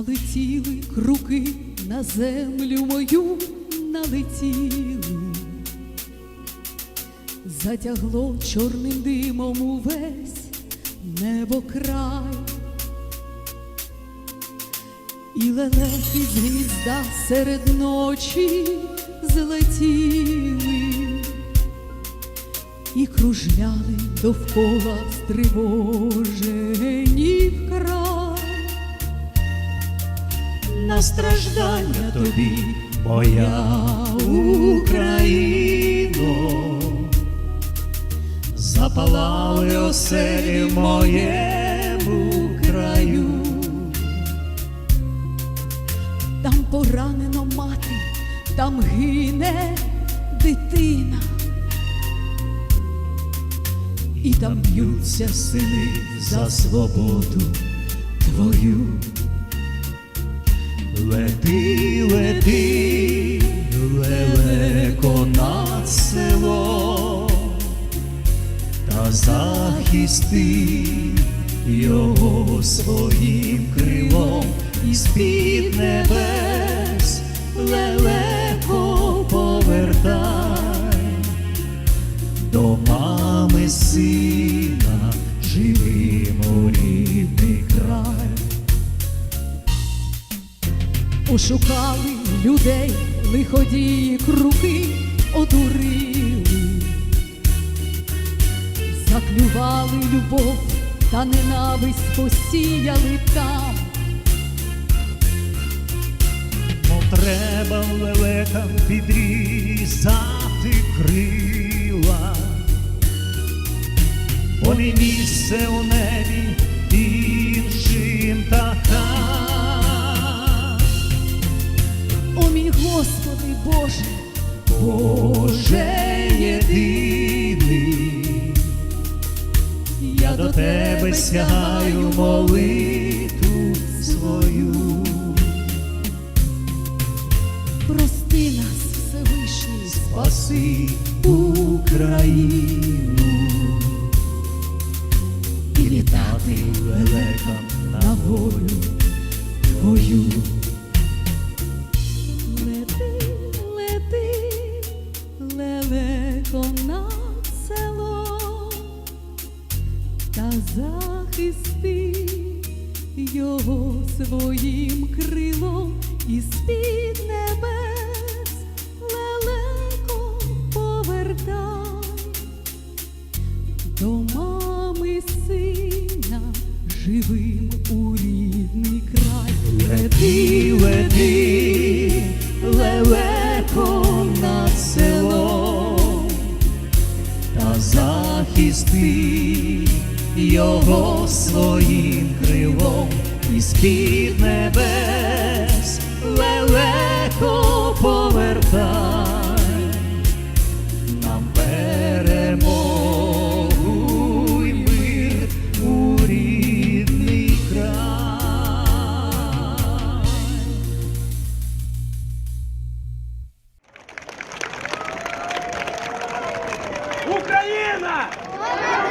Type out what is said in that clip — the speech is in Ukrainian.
Налетіли круки на землю мою налетіли, затягло чорним димом увесь небо край, і лелеки з гнізда серед ночі злетіли. І кружляли довкола стривожені вкрай. На страждання тобі, моя Україно, запалали оселі моєму краю, Там поранено мати, там гине дитина, і там б'ються сини за свободу твою. Лети, лети, лелеко над село, та захисти його своїм крилом і з-під небес. Лелеко повертай до мами сина Ошукали людей, лиходії круги одурили, заклювали любов та ненависть посіяли там. Треба лелекам підрізати крила, бо не місце у небі Боже, Боже єдиний, я до тебе сягаю молитву свою. прости нас, Всевишній, Спаси Україну. І літати лелекам на волю лелеко над село, та захисти його своїм крилом і з-під небес лелеко повертай до мами сина живим у рідний край. Лети, лети, захисти його своїм крилом і з-під небес лелеко повертай нам перемогу й мир у рідний край. Україна! Yeah.